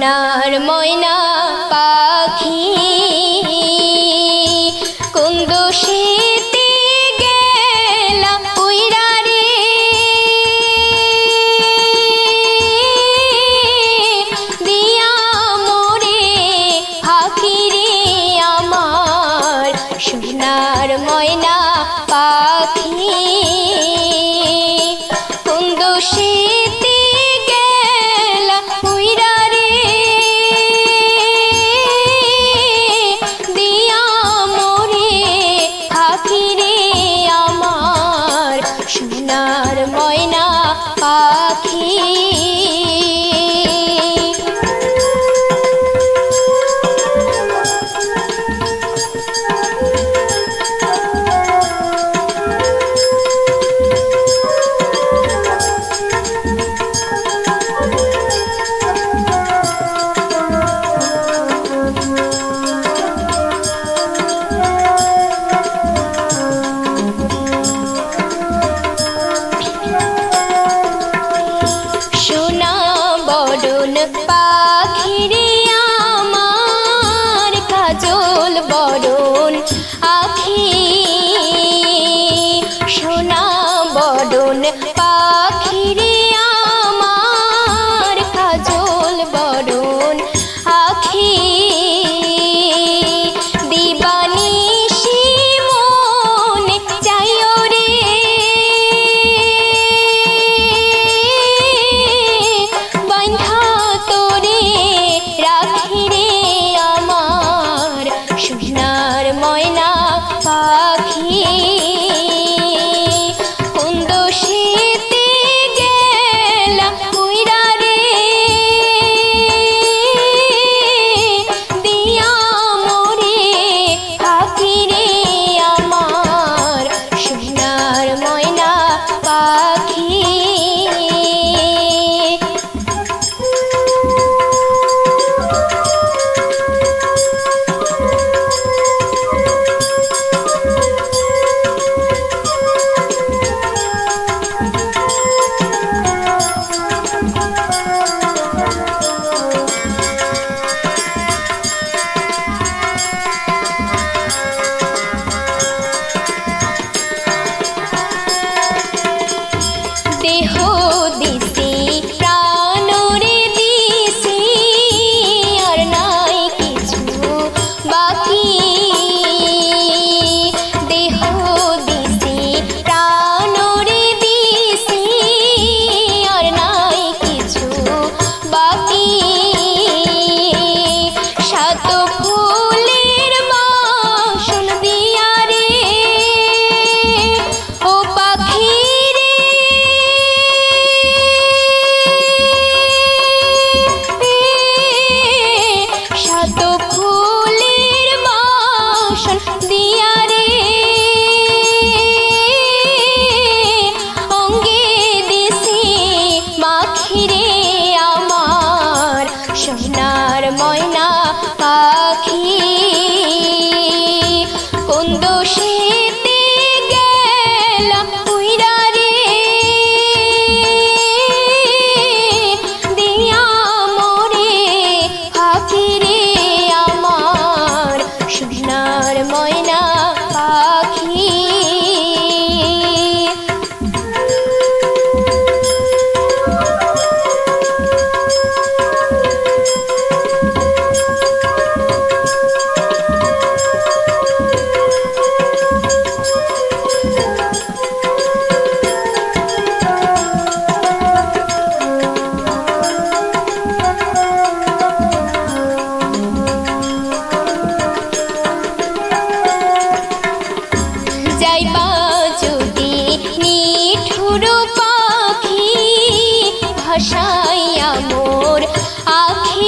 সোনার ময়না পাখি কোন সোনার ময়না পাখি। পাখিরে আমার কাজল বরণ আখি সোনা বরণ পা ভাষাইয়া মোর আখি